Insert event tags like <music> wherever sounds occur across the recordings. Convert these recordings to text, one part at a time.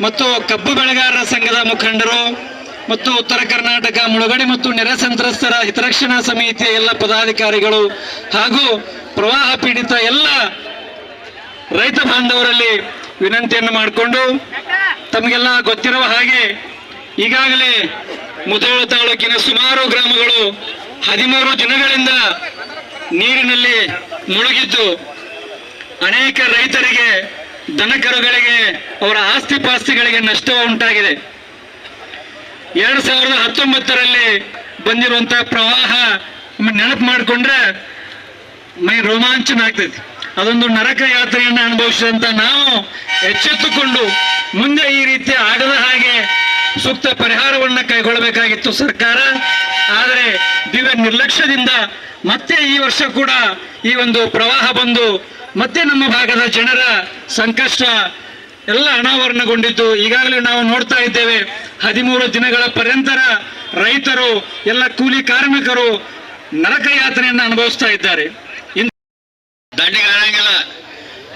ಮತ್ತು ಕಬ್ಬು ಬೆಳೆಗಾರರ ಸಂಘದ ಮುಖಂಡರು ಮತ್ತು ಉತ್ತರ ಕರ್ನಾಟಕ ಮುಳುಗಡೆ ಮತ್ತು ನೆರೆ ಸಂತ್ರಸ್ತರ ಹಿತರಕ್ಷಣಾ ಸಮಿತಿಯ ಎಲ್ಲ ಪದಾಧಿಕಾರಿಗಳು ಹಾಗೂ ಪ್ರವಾಹ ಪೀಡಿತ ಎಲ್ಲ ರೈತ ಬಾಂಧವರಲ್ಲಿ ವಿನಂತಿಯನ್ನು ಮಾಡಿಕೊಂಡು ತಮಗೆಲ್ಲ ಗೊತ್ತಿರುವ ಹಾಗೆ ಈಗಾಗಲೇ ಮುಧೋಳ ತಾಲೂಕಿನ ಸುಮಾರು ಗ್ರಾಮಗಳು ಹದಿಮೂರು ದಿನಗಳಿಂದ ನೀರಿನಲ್ಲಿ ಮುಳುಗಿದ್ದು ಅನೇಕ ರೈತರಿಗೆ ದನಕರುಗಳಿಗೆ, ಅವರ ಆಸ್ತಿ ಪಾಸ್ತಿಗಳಿಗೆ ನಷ್ಟ ಉಂಟಾಗಿದೆ. ಎರಡ್ ಸಾವಿರದ ಹತ್ತೊಂಬತ್ತರಲ್ಲಿ ಬಂದಿರುವಂತಹ ಪ್ರವಾಹ ನೆನಪು ಮಾಡಿಕೊಂಡ್ರೆ ಮೈ ರೋಮಾಂಚನ ಆಗ್ತೈತಿ. ಅದೊಂದು ನರಕ ಯಾತ್ರೆಯನ್ನು ಅನುಭವಿಸಿದಂತ ನಾವು ಎಚ್ಚೆತ್ತುಕೊಂಡು ಮುಂದೆ ಈ ರೀತಿ ಆಗದ ಹಾಗೆ ಸೂಕ್ತ ಪರಿಹಾರವನ್ನು ಕೈಗೊಳ್ಳಬೇಕಾಗಿತ್ತು ಸರ್ಕಾರ. ಆದರೆ ದಿವ್ಯ ನಿರ್ಲಕ್ಷ್ಯದಿಂದ ಮತ್ತೆ ಈ ವರ್ಷ ಕೂಡ ಈ ಒಂದು ಪ್ರವಾಹ ಬಂದು ಮತ್ತೆ ನಮ್ಮ ಭಾಗದ ಜನರ ಸಂಕಷ್ಟ ಎಲ್ಲ ಅನಾವರಣಗೊಂಡಿತ್ತು. ಈಗಾಗಲೇ ನಾವು ನೋಡ್ತಾ ಇದ್ದೇವೆ, ಹದಿಮೂರು ದಿನಗಳ ಪರ್ಯಂತರ ರೈತರು, ಎಲ್ಲ ಕೂಲಿ ಕಾರ್ಮಿಕರು ನರಕ ಯಾತ್ರೆಯನ್ನು ಅನುಭವಿಸ್ತಾ ಇದ್ದಾರೆ. ಇನ್- ದಂಡಿಗೆ ಆಗಂಗಿಲ್ಲ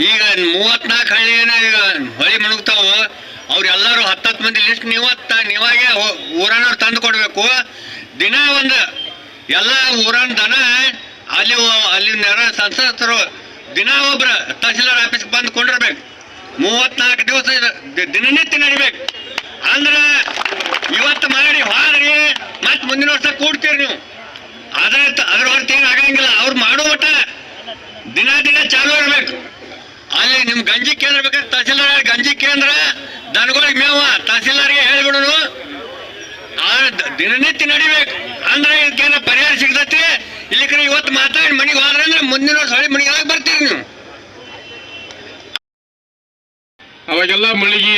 ಈಗ ಮೂವತ್ನಾಲ್ಕು ಹಳ್ಳಿ ಏನೋ ಈಗ ಹೊಳಿ ಮುಳುಗ್ತಾವ ಅವ್ರೆಲ್ಲರೂ ಹತ್ತತ್ತು ಮಂದಿ ಲಿಸ್ಟ್ ನೀವತ್ತ, ನೀವಾಗೆ ಊರನ್ನ ತಂದು ಕೊಡಬೇಕು. ದಿನ ಒಂದು, ಎಲ್ಲ ಊರನ್ನ ಅಲ್ಲಿ ಅಲ್ಲಿ ನೆರ ಸಂಸದರು ದಿನ ಒಬ್ರ ತಹಸೀಲ್ದಾರ್ ಆಫೀಸ್ಗೆ ಬಂದು ಕೊಂಡಿರ್ಬೇಕು. ಮೂವತ್ನಾಲ್ಕು ದಿವಸ ದಿನನಿತ್ಯ ನಡಿಬೇಕು. ಅಂದ್ರ ಇವತ್ತು ಮಾಡಿ ಹೋದ್ರಿ ಮತ್ತೆ ಮುಂದಿನ ವರ್ಷ ಕೂಡ್ತೀರಿ ನೀವು. ಅದ್ರ ಅದ್ರ ಹೊರತು ಏನು ಆಗಂಗಿಲ್ಲ. ಅವ್ರು ಮಾಡೋ ಮಟ್ಟ ದಿನ ದಿನ ಚಾಲು ಇರ್ಬೇಕು. ಅಲ್ಲಿ ನಿಮ್ ಗಂಜಿ ಕೇಂದ್ರ ಬೇಕಾದ್ರೆ ತಹಸೀಲ್ದಾರ್ ಗಂಜಿ ಕೇಂದ್ರ, ದನಗಳಿಗೆ ಮೇವ, ತಹಸೀಲ್ದಾರ್ಗೆ ಹೇಳ್ಬಿಡೋನು. ದಿನನಿತ್ಯ ನಡಿಬೇಕು. ಅಂದ್ರೆ ಇದಕ್ಕೇನ ಪರಿಹಾರ ಸಿಗ್ತೈತಿ ಇಲ್ಲಿ ಕಡೆ ಇವತ್ತು ಮಾತಾಡಿ ಮನೆಗೆ ಹೋದ್ರೆ ಅಂದ್ರೆ ಮುಂದಿನ ವರ್ಷ ಹೊಳಿ ಮನೆಗೆ ಯಾವಾಗ ಬರ್ತೀರಿ ನೀವು? ಅವಾಗೆಲ್ಲ ಮಳಿಗೆ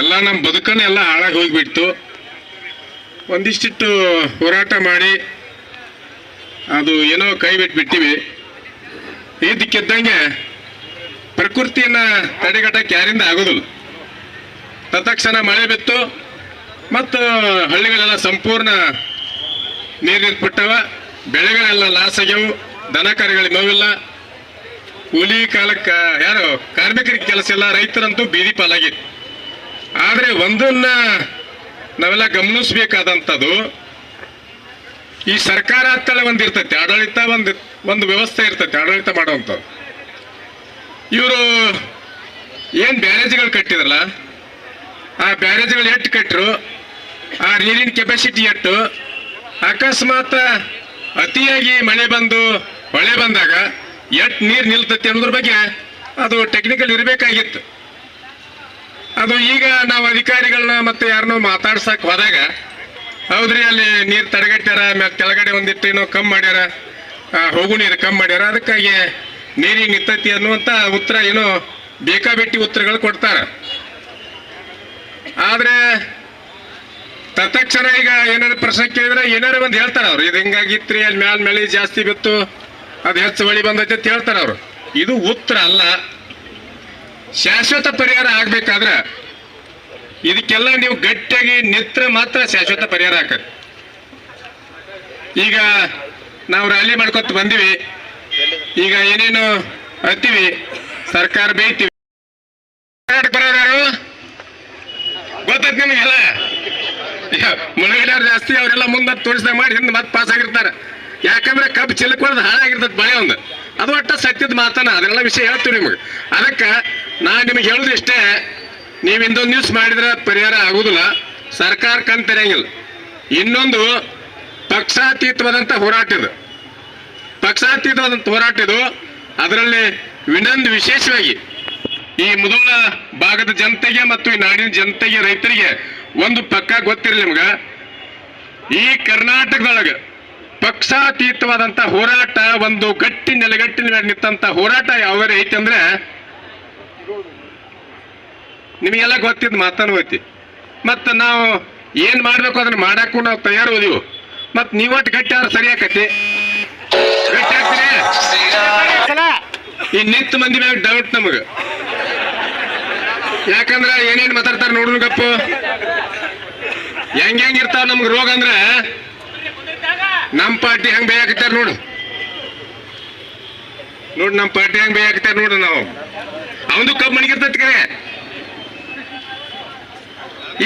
ಎಲ್ಲ ನಮ್ಮ ಬದುಕನ್ನ ಎಲ್ಲ ಹಾಳಾಗಿ ಹೋಗಿಬಿಡ್ತು. ಒಂದಿಷ್ಟಿಟ್ಟು ಹೋರಾಟ ಮಾಡಿ ಅದು ಏನೋ ಕೈ ಬಿಟ್ಬಿಟ್ಟಿವಿ ಇದಕ್ಕಿದ್ದಂಗೆ ಪ್ರಕೃತಿಯನ್ನ ತಡೆಗಟ್ಟಕ್ಕೆ ಯಾರಿಂದ ಆಗೋದಿಲ್ಲ. ತತ್ಕ್ಷಣ ಮಳೆ ಬಿತ್ತು, ಮತ್ತು ಹಳ್ಳಿಗಳೆಲ್ಲ ಸಂಪೂರ್ಣ ನೀರು ನಿಂತ್ಬಿಟ್ಟವ ಬೆಳೆಗಳೆಲ್ಲ ಲಾಸ್ ಆಗ್ಯವು ದನ ಕರುಗಳಿಗೆ ನೋವಿಲ್ಲ ಕೂಲಿ ಕಾಲಕ್ಕೆ, ಯಾರು ಕಾರ್ಮಿಕರಿಗೆ ಕೆಲಸ ಇಲ್ಲ, ರೈತರಂತೂ ಬೀದಿ ಪಾಲಾಗಿತ್ತು ಆದರೆ ಒಂದನ್ನ ನಾವೆಲ್ಲ ಗಮನಿಸಬೇಕಾದಂಥದ್ದು, ಈ ಸರ್ಕಾರ ಅಂತೇಳಿ ಒಂದಿರ್ತೈತೆ ಆಡಳಿತ ಒಂದು ಒಂದು ವ್ಯವಸ್ಥೆ ಇರ್ತೈತಿ, ಆಡಳಿತ ಮಾಡುವಂಥದ್ದು. ಇವರು ಏನು ಬ್ಯಾರೇಜ್ಗಳು ಕಟ್ಟಿದ್ರಲ್ಲ, ಆ ಬ್ಯಾರೇಜ್ಗಳು ಎಷ್ಟು ಕಟ್ಟರು ಆ ನೀರಿನ ಕೆಪಾಸಿಟಿ ಎಷ್ಟು ಅಕಸ್ಮಾತ್ ಅತಿಯಾಗಿ ಮಳೆ ಬಂದು ಹೊಳೆ ಬಂದಾಗ ಎಟ್ ನೀರು ನಿಲ್ತತಿ ಅನ್ನೋದ್ರ ಬಗ್ಗೆ ಅದು ಟೆಕ್ನಿಕಲ್ ಇರಬೇಕಾಗಿತ್ತು. ಅದು ಈಗ ನಾವು ಅಧಿಕಾರಿಗಳನ್ನ ಮತ್ತೆ ಯಾರನ್ನೋ ಮಾತಾಡ್ಸಕ್ ಹೋದಾಗ, ಹೌದ್ರಿ ಅಲ್ಲಿ ನೀರು ತಡೆಗಟ್ಟ್ಯಾರ ಮ್ಯಾಲ್ ಕೆಳಗಡೆ ಒಂದಿಟ್ಟು ಏನೋ ಕಮ್ಮಿ ಮಾಡ್ಯಾರ ಹೋಗು ನೀರು ಕಮ್ಮಿ ಮಾಡ್ಯಾರ, ಅದಕ್ಕಾಗಿ ನೀರಿಗೆ ನಿಂತತಿ ಅನ್ನುವಂತ ಉತ್ತರ ಏನೋ ಬೇಕಾಬಿಟ್ಟಿ ಉತ್ತರಗಳು ಕೊಡ್ತಾರ ಆದ್ರೆ ತತ್ಕ್ಷಣ ಈಗ ಏನಾದ್ರು ಪ್ರಶ್ನೆ ಕೇಳಿದ್ರೆ ಏನಾರು ಒಂದು ಹೇಳ್ತಾರ ಅವ್ರು. ಇದು ಹಿಂಗಾಗಿತ್ರಿ, ಅಲ್ಲಿ ಮ್ಯಾಲ ಮಳೆ ಜಾಸ್ತಿ ಬಿತ್ತು, ಅದು ಹೆಚ್ಚು ಮಳಿ ಬಂದೈತೆ ಅಂತ ಹೇಳ್ತಾರ ಅವ್ರು. ಇದು ಉತ್ತರ ಅಲ್ಲ. ಶಾಶ್ವತ ಪರಿಹಾರ ಆಗ್ಬೇಕಾದ್ರೆ ಇದಕ್ಕೆಲ್ಲ ನೀವು ಗಟ್ಟಿಯಾಗಿ ನಿತ್ರ ಮಾತ್ರ ಶಾಶ್ವತ ಪರಿಹಾರ ಹಾಕ. ಈಗ ನಾವು ರ್ಯಾಲಿ ಮಾಡ್ಕೊತ ಬಂದಿವಿ. ಈಗ ಏನೇನು ಅತ್ತೀವಿ ಸರ್ಕಾರ ಬೇಯ್ತೀವಿ. ಬರೋರು ಗೊತ್ತೈತೆ ಗೊತ್ತೈತಿ ನಿಮಗೆಲ್ಲ <laughs> ಮುಳುಗಡೆಯವ್ರು ಜಾಸ್ತಿ, ಅವರೆಲ್ಲ ಮುಂದೆ ತೋರಿಸ್ದಾಗ ಮಾಡಿ ಹಿಂದೆ ಮತ್ತೆ ಪಾಸ್ ಆಗಿರ್ತಾರೆ. ಯಾಕಂದ್ರೆ ಕಬ್ಬು ಚಿಲಕ್ ಹೊಡೆದು ಹಾಳಾಗಿರ್ತದೆ ಬಳೆ ಒಂದು. ಅದು ಒಟ್ಟ ಸತ್ಯದ ಮಾತನ ಅದನ್ನೆಲ್ಲ ವಿಷಯ ಹೇಳ್ತೀವಿ ನಿಮಗೆ. ಅದಕ್ಕೆ ನಾ ನಿಮಗೆ ಹೇಳುದು ಇಷ್ಟೇ, ನೀವು ಇಂದೊಂದು ನ್ಯೂಸ್ ಮಾಡಿದ್ರೆ ಪರಿಹಾರ ಆಗುದಿಲ್ಲ. ಸರ್ಕಾರ ಕಣ್ ತೆರೆಯಂಗಿಲ್ಲ. ಇನ್ನೊಂದು ಪಕ್ಷಾತೀತವಾದಂಥ ಹೋರಾಟ ಇದು. ಪಕ್ಷಾತೀತವಾದಂಥ ಹೋರಾಟ ಇದು. ಅದರಲ್ಲಿ ಇನ್ನೊಂದು ವಿಶೇಷವಾಗಿ ಈ ಮುದೋಳ ಭಾಗದ ಜನತೆಗೆ ಮತ್ತು ಈ ನಾಡಿನ ಜನತೆಗೆ, ರೈತರಿಗೆ ಒಂದು ಪಕ್ಕ ಗೊತ್ತಿರಲಿ ನಿಮ್ಗ. ಈ ಕರ್ನಾಟಕದೊಳಗ ಪಕ್ಷಾತೀತವಾದಂತ ಹೋರಾಟ ಒಂದು ಗಟ್ಟಿ ನೆಲೆಗಟ್ಟಿನ ಮೇಲೆ ನಿಂತಂತ ಹೋರಾಟ ಯಾವ ಐತಿ ಅಂದ್ರೆ ನಿಮಗೆಲ್ಲ ಗೊತ್ತಿದ್ ಮಾತನ್ನು ಐತಿ ಮತ್ತ ನಾವು ಏನ್ ಮಾಡ್ಬೇಕು ಅದನ್ನ ಮಾಡಕ್ಕೂ ನಾವು ತಯಾರು ಓದಿವು. ಮತ್ ನೀವಟ್ಟು ಗಟ್ಟಿ ಆದ್ರೆ ಸರಿ ಆಕತಿ ಗಟ್ಟಿ ಆಗ್ತೀರಿ? ಈ ನಿಂತ ಮಂದಿ ಮೇಲೆ ಡೌಟ್ ನಮಗ. ಯಾಕಂದ್ರ ಏನೇನ್ ಮಾತಾಡ್ತಾರ ನೋಡ್ರಿ ಗಪ್ಪು. ಹೆಂಗ್ ಹೆಂಗ್ ಇರ್ತಾವ ನಮ್ಗೆ ರೋಗ ಅಂದ್ರ? ನಮ್ ಪಾರ್ಟಿ ಹೆಂಗ್ ಬೇಯಾಕತ್ತಾರ ನೋಡು. ನೋಡ್ ನಮ್ ಪಾರ್ಟಿ ಹೆಂಗ್ ಬೇಯಾಕತ್ತಾರ ನೋಡು ನಾವು. ಅವನು ಕಬ್ ಮಣಿಗಿರ್ತೈತಿ ಕರೆ.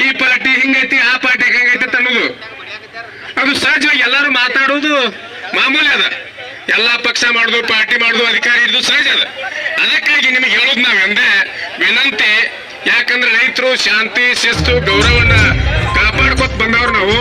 ಈ ಪಾರ್ಟಿ ಹಿಂಗೈತಿ, ಆ ಪಾರ್ಟಿ ಹೆಂಗೈತಿ ಅನ್ನೋದು. ಅದು ಸಹಜವಾಗಿ ಎಲ್ಲರೂ ಮಾತಾಡೋದು ಮಾಮೂಲಿ ಅದ. ಎಲ್ಲಾ ಪಕ್ಷ ಮಾಡುದು, ಪಾರ್ಟಿ ಮಾಡುದು, ಅಧಿಕಾರಿ ಇದ್ದು ಸಹಜ ಅದ. ಅದಕ್ಕಾಗಿ ನಿಮಗೆ ಹೇಳೋದು ನಾವೆಂದೇ ವಿನಂತಿ ಯಾಕಂದ್ರೆ ರೈತರು ಶಾಂತಿ ಶಿಸ್ತು ಗೌರವನ್ನ ಕಾಪಾಡ್ಕೊತ ಬಂದವ್ರು ನಾವು.